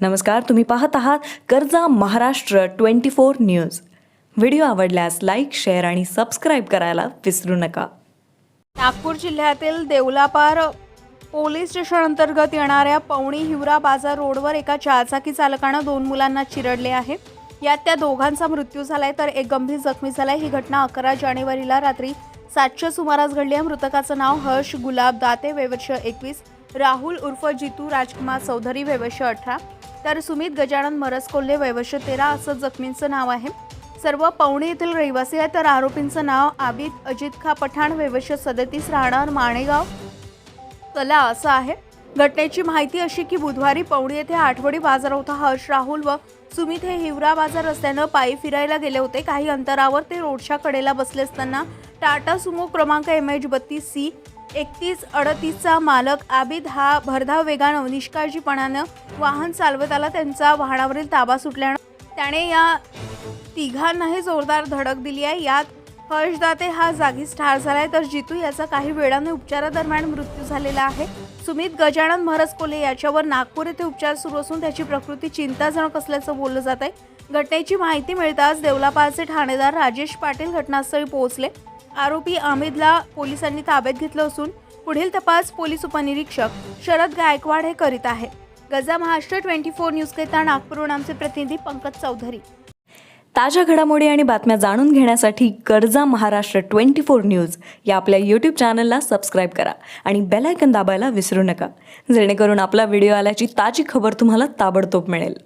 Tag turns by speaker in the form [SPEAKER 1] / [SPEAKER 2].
[SPEAKER 1] नमस्कार तुम्ही पाहत आहात कर्जा Maharashtra twenty four news. Video आवडल्यास लाईक शेअर आणि सबस्क्राईब करायला विसरू नका.
[SPEAKER 2] नागपूर जिल्ह्यातील देवलापार पोलीस स्टेशन अंतर्गत येणाऱ्या पवणी हिवरा बाजार रोडवर एका चारचाकी चालकानं दोन मुलांना चिरडले आहे. यात त्या दोघांचा मृत्यू झालाय तर एक गंभीर जखमी झालाय. ही घटना अकरा जानेवारीला रात्री सातच्या सुमारास घडली आहे. मृतकाचं नाव हर्ष गुलाब दाते वयवर्ष एकवीस राहुल उर्फ जितू राजकुमार चौधरी वयवर्ष अठरा. तर सुमित गजानन मरसकोल्हे वैवश्य तेरा असं जखमींचं नाव आहे. सर्व पवणे येथील रहिवासी आहे तर आरोपींचं नाव आबिद अजित खा पठाण वैवश्य सदतीस राहणार माणेगाव. कला असं आहे. घटनेची माहिती अशी की बुधवारी पवणी येथे आठवडी बाजार होता. हर्ष राहुल व सुमित हे हिवरा बाजार रस्त्यानं पायी फिरायला गेले होते. काही अंतरावर ते रोडच्या कडेला बसले असताना टाटा सुमो क्रमांक एम एच बत्तीस सी एकतीस अडतीसचा मालक आबिद हा भरधाव वेगानं निष्काळजीपणानं वाहन चालवत आला त्यांचा वाहनावरील ताबा सुटल्यानं त्याने या तिघांनाही जोरदार धडक दिली आहे. यात हर्षदाते हा जागीच ठार झाला आहे तर जितू याचा काही वेळाने उपचारादरम्यान मृत्यू झालेला आहे. सुमित गजानन महरज याच्यावर नागपूर येथे उपचार सुरू असून त्याची प्रकृती चिंताजनक असल्याचं बोललं जात आहे घटनेची माहिती मिळताच देवलापालचे ठाणेदार राजेश पाटील घटनास्थळी पोहोचले. आरोपी आमिदला पोलिसांनी ताब्यात घेतलं असून पुढील तपास पोलीस उपनिरीक्षक शरद गायकवाड हे करीत आहे गजा महाराष्ट्र ट्वेंटी फोर न्यूजकरिता नागपूरहून आमचे प्रतिनिधी पंकज चौधरी.
[SPEAKER 1] ताज्या घडामोडी आणि बातम्या जाणून घेण्यासाठी गरजा महाराष्ट्र ट्वेंटी फोर न्यूज या आपल्या यूट्यूब चॅनलला सबस्क्राईब करा आणि बेलायकन दाबायला विसरू नका. जेणेकरून आपला व्हिडिओ आल्याची ताजी खबर तुम्हाला ताबडतोब मिळेल.